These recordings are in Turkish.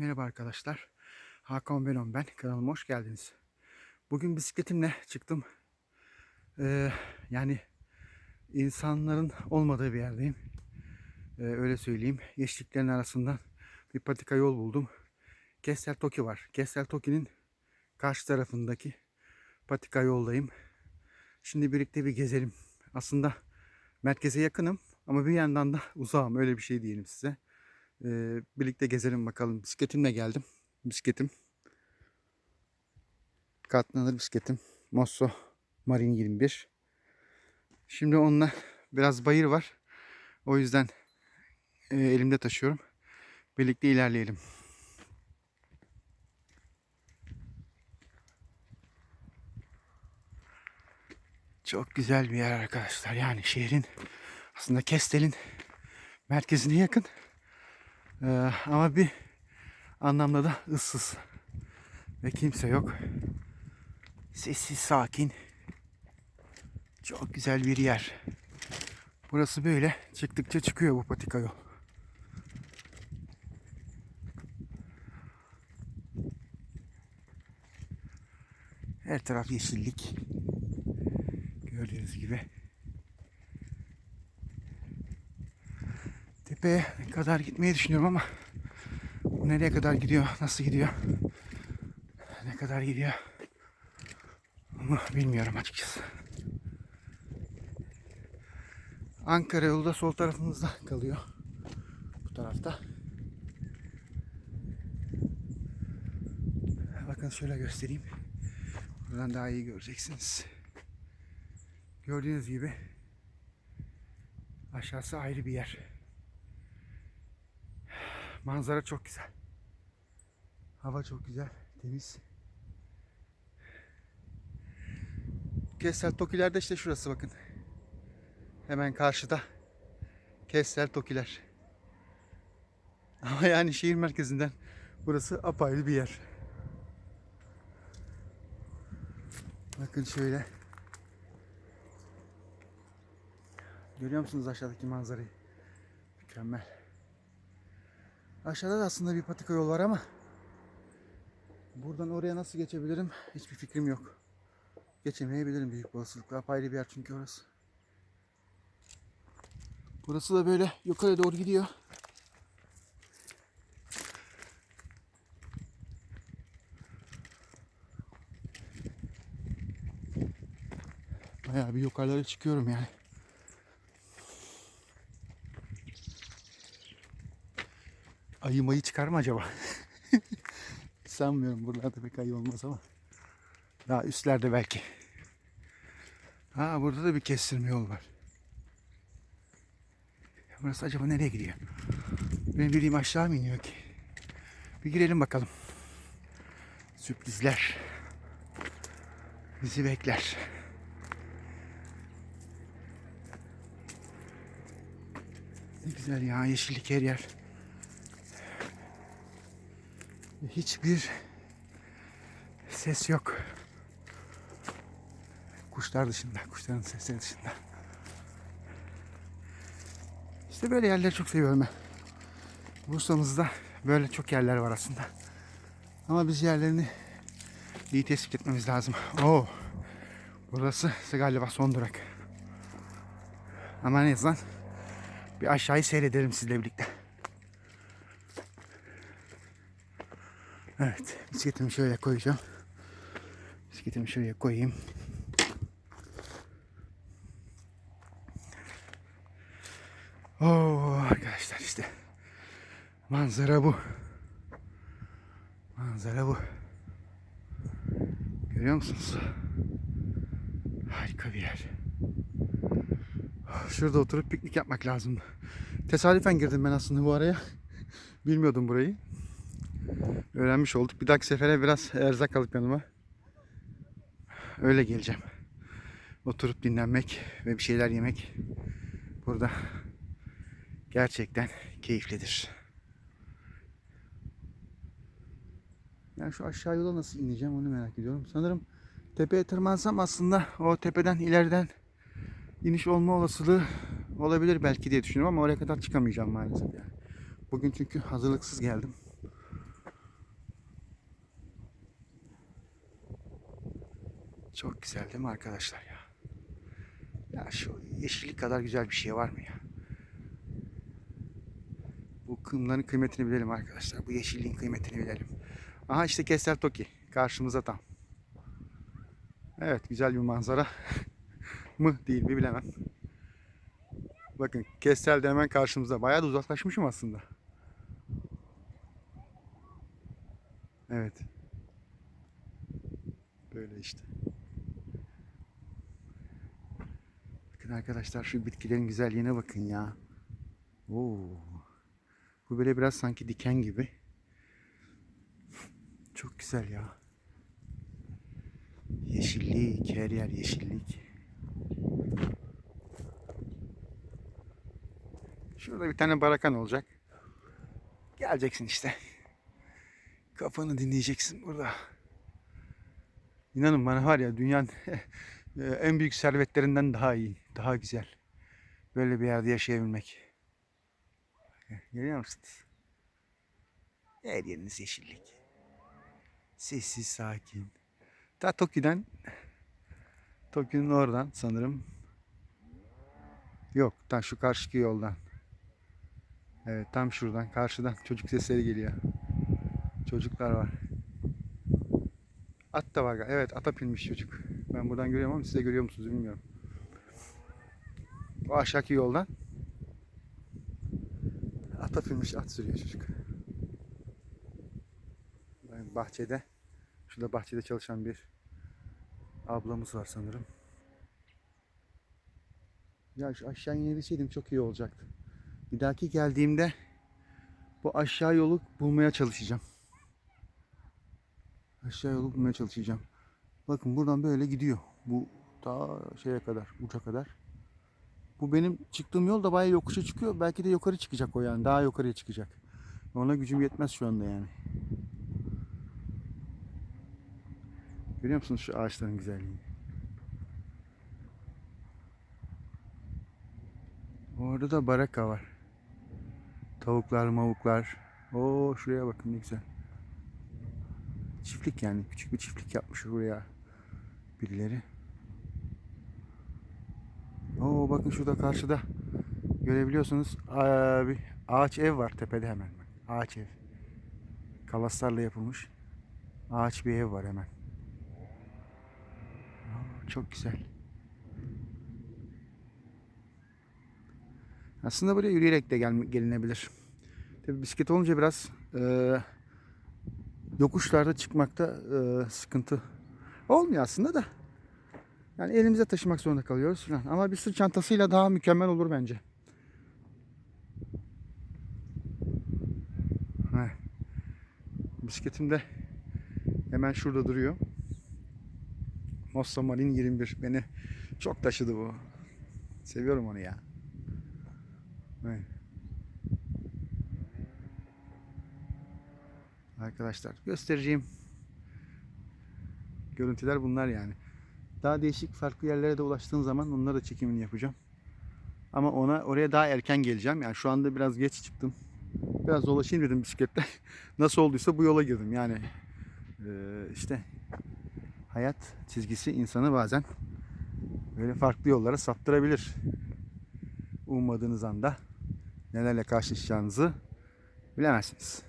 Merhaba arkadaşlar. Hakan Benon ben. Kanalıma hoş geldiniz. Bugün bisikletimle çıktım. Ee, yani insanların olmadığı bir yerdeyim. Ee, öyle söyleyeyim. Yeşilliklerin arasından bir patika yol buldum. Kestel Toki var. Kestel Toki'nin karşı tarafındaki patika yoldayım. Şimdi birlikte bir gezelim. Aslında merkeze yakınım ama bir yandan da uzağım. Öyle bir şey diyelim size. Ee, birlikte gezelim bakalım. Bisikletimle geldim. Bisikletim. Katlanır bisikletim. Mosso Marine 21. Şimdi onunla biraz bayır var. O yüzden e, elimde taşıyorum. Birlikte ilerleyelim. Çok güzel bir yer arkadaşlar. Yani şehrin aslında Kestel'in merkezine yakın. Ee, ama bir anlamda da ıssız. Ve kimse yok. Sessiz, sakin. Çok güzel bir yer. Burası böyle çıktıkça çıkıyor bu patika yol. Her taraf yeşillik. Gördüğünüz gibi. Tepeye kadar gitmeyi düşünüyorum ama nereye kadar gidiyor, nasıl gidiyor, ne kadar gidiyor onu bilmiyorum açıkçası. Ankara yolu da sol tarafımızda kalıyor. Bu tarafta. Bakın şöyle göstereyim. Buradan daha iyi göreceksiniz. Gördüğünüz gibi aşağısı ayrı bir yer. Manzara çok güzel. Hava çok güzel, temiz. Kessel Tokiler'de işte şurası bakın. Hemen karşıda. Kessel Tokiler. Ama yani şehir merkezinden burası apayrı bir yer. Bakın şöyle. Görüyor musunuz aşağıdaki manzarayı? Mükemmel. Aşağıda da aslında bir patika yol var ama buradan oraya nasıl geçebilirim hiçbir fikrim yok. Geçemeyebilirim büyük olasılıkla. Apayrı bir yer çünkü orası. Burası da böyle yukarı doğru gidiyor. Bayağı bir yukarılara çıkıyorum yani. Ayı mayı çıkar mı acaba? Sanmıyorum buralarda pek ayı olmaz ama. Daha üstlerde belki. Ha burada da bir kestirme yol var. Burası acaba nereye gidiyor? Benim bildiğim aşağı mı iniyor ki? Bir girelim bakalım. Sürprizler. Bizi bekler. Ne güzel ya yeşillik her yer. Hiçbir ses yok. Kuşlar dışında, kuşların sesleri dışında. İşte böyle yerleri çok seviyorum ben. Bursa'mızda böyle çok yerler var aslında. Ama biz yerlerini iyi tespit etmemiz lazım. Oo, burası galiba son durak. Ama en azından bir aşağıyı seyredelim sizle birlikte. Evet, bisikletimi şöyle koyacağım. Bisikletimi şuraya koyayım. Oo arkadaşlar işte. Manzara bu. Manzara bu. Görüyor musunuz? Harika bir yer. Şurada oturup piknik yapmak lazım. Tesadüfen girdim ben aslında bu araya. Bilmiyordum burayı. Öğrenmiş olduk. Bir dahaki sefere biraz erzak alıp yanıma. Öyle geleceğim. Oturup dinlenmek ve bir şeyler yemek burada gerçekten keyiflidir. Yani şu aşağı yola nasıl ineceğim onu merak ediyorum. Sanırım tepeye tırmansam aslında o tepeden ileriden iniş olma olasılığı olabilir belki diye düşünüyorum ama oraya kadar çıkamayacağım maalesef yani. Bugün çünkü hazırlıksız geldim. Çok güzel değil mi arkadaşlar ya? Ya şu yeşillik kadar güzel bir şey var mı ya? Bu kımların kıymetini bilelim arkadaşlar. Bu yeşilliğin kıymetini bilelim. Aha işte Kestel Toki. Karşımıza tam. Evet güzel bir manzara. mı değil mi bilemem. Bakın Kestel de hemen karşımızda. Bayağı da uzaklaşmışım aslında. Evet. Böyle işte. Bakın arkadaşlar şu bitkilerin güzelliğine bakın ya. Oo. Bu böyle biraz sanki diken gibi. Çok güzel ya. Yeşillik, her yer yeşillik. Şurada bir tane barakan olacak. Geleceksin işte. Kafanı dinleyeceksin burada. İnanın bana var ya dünyanın en büyük servetlerinden daha iyi, daha güzel. Böyle bir yerde yaşayabilmek. Görüyor musunuz? Her yeriniz yeşillik. Sessiz, sakin. Ta Toki'den Toki'nin oradan sanırım. Yok, tam şu karşıki yoldan. Evet, tam şuradan, karşıdan çocuk sesleri geliyor. Çocuklar var. At da var. Evet, ata binmiş çocuk. Ben buradan görüyorum ama siz de görüyor musunuz bilmiyorum. O aşağıki yoldan ata binmiş at sürüyor çocuk. Ben bahçede şurada bahçede çalışan bir ablamız var sanırım. Ya şu aşağı inebilseydim çok iyi olacaktı. Bir dahaki geldiğimde bu aşağı yolu bulmaya çalışacağım. Aşağı yolu bulmaya çalışacağım. Bakın buradan böyle gidiyor. Bu ta şeye kadar, uca kadar. Bu benim çıktığım yol da bayağı yokuşa çıkıyor. Belki de yukarı çıkacak o yani. Daha yukarıya çıkacak. Ona gücüm yetmez şu anda yani. Görüyor musunuz şu ağaçların güzelliğini? Orada da baraka var. Tavuklar, mavuklar. Oo şuraya bakın ne güzel. Çiftlik yani. Küçük bir çiftlik yapmış buraya birileri. Oo bakın şurada karşıda görebiliyorsunuz bir ağaç ev var tepede hemen. Ağaç ev. Kalaslarla yapılmış. Ağaç bir ev var hemen. Aa, çok güzel. Aslında buraya yürüyerek de gel gelinebilir. Tabii bisiklet olunca biraz e, yokuşlarda çıkmakta e, sıkıntı olmuyor aslında da. Yani elimize taşımak zorunda kalıyoruz falan. Ama bir sırt çantasıyla daha mükemmel olur bence. Heh. Bisikletim de hemen şurada duruyor. Mossa Marine 21. Beni çok taşıdı bu. Seviyorum onu ya. Evet. Arkadaşlar göstereceğim görüntüler bunlar yani. Daha değişik farklı yerlere de ulaştığım zaman onları da çekimini yapacağım. Ama ona oraya daha erken geleceğim. Yani şu anda biraz geç çıktım. Biraz dolaşayım dedim bisikletle. Nasıl olduysa bu yola girdim. Yani eee, işte hayat çizgisi insanı bazen böyle farklı yollara saptırabilir. Ummadığınız anda nelerle karşılaşacağınızı bilemezsiniz.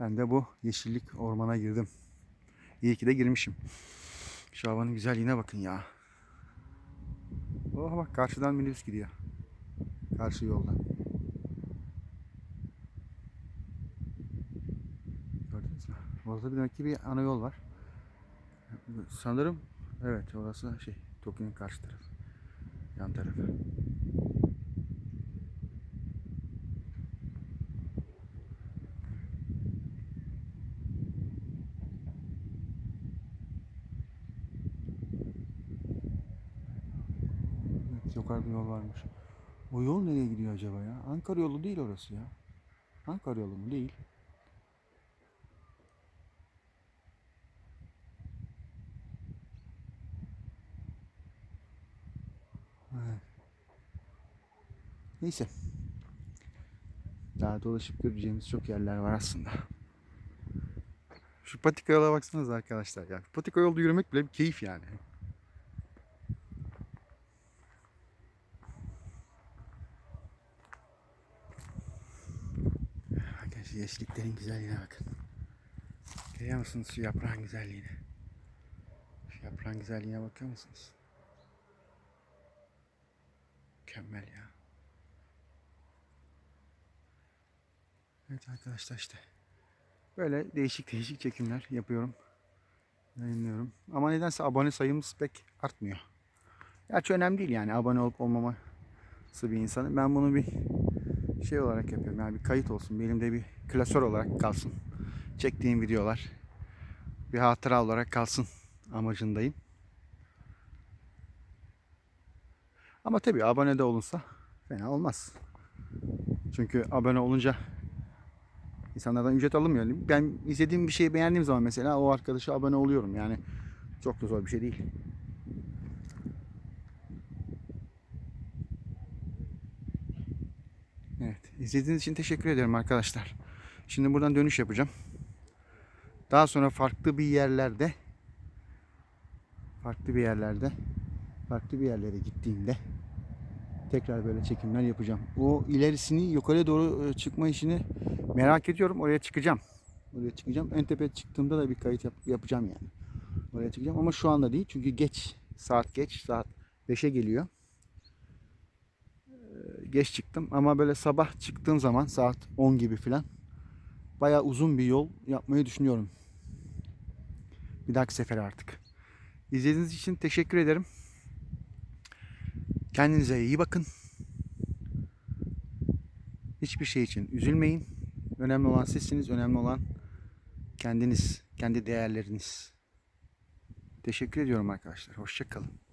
Ben de bu yeşillik ormana girdim. İyi ki de girmişim. Şu havanın güzelliğine bakın ya. Oh bak karşıdan minibüs gidiyor. Karşı yoldan. Gördünüz mü? Orada demek ki bir ana yol var. Sanırım evet orası şey Tokyo'nun karşı tarafı. Yan tarafı. Evet, yukarıda yol varmış. O yol nereye gidiyor acaba ya? Ankara yolu değil orası ya. Ankara yolu mu? Değil. Neyse. Daha dolaşıp göreceğimiz çok yerler var aslında. Şu patika yola baksanıza arkadaşlar ya. Patika yolda yürümek bile bir keyif yani. Bakın şu yeşilliklerin güzelliğine bakın. Görüyor musunuz şu yaprağın güzelliğine? Şu yaprağın güzelliğine bakıyor musunuz? Mükemmel ya. Evet arkadaşlar işte. Böyle değişik değişik çekimler yapıyorum. Yayınlıyorum. Ama nedense abone sayımız pek artmıyor. Gerçi önemli değil yani abone olup olmaması bir insanım. Ben bunu bir şey olarak yapıyorum. Yani bir kayıt olsun. Benim de bir klasör olarak kalsın. Çektiğim videolar bir hatıra olarak kalsın amacındayım. Ama tabii abone de olunsa fena olmaz. Çünkü abone olunca insanlardan ücret alınmıyor. Ben izlediğim bir şeyi beğendiğim zaman mesela o arkadaşa abone oluyorum. Yani çok da zor bir şey değil. Evet, izlediğiniz için teşekkür ederim arkadaşlar. Şimdi buradan dönüş yapacağım. Daha sonra farklı bir yerlerde farklı bir yerlerde farklı bir yerlere gittiğimde tekrar böyle çekimler yapacağım. O ilerisini yukarı doğru e, çıkma işini merak ediyorum. Oraya çıkacağım. Oraya çıkacağım. En tepeye çıktığımda da bir kayıt yap- yapacağım yani. Oraya çıkacağım ama şu anda değil. Çünkü geç. Saat geç. Saat 5'e geliyor. Geç çıktım ama böyle sabah çıktığım zaman saat 10 gibi filan bayağı uzun bir yol yapmayı düşünüyorum. Bir dahaki sefere artık. İzlediğiniz için teşekkür ederim. Kendinize iyi bakın. Hiçbir şey için üzülmeyin. Önemli olan sizsiniz. Önemli olan kendiniz, kendi değerleriniz. Teşekkür ediyorum arkadaşlar. Hoşça kalın.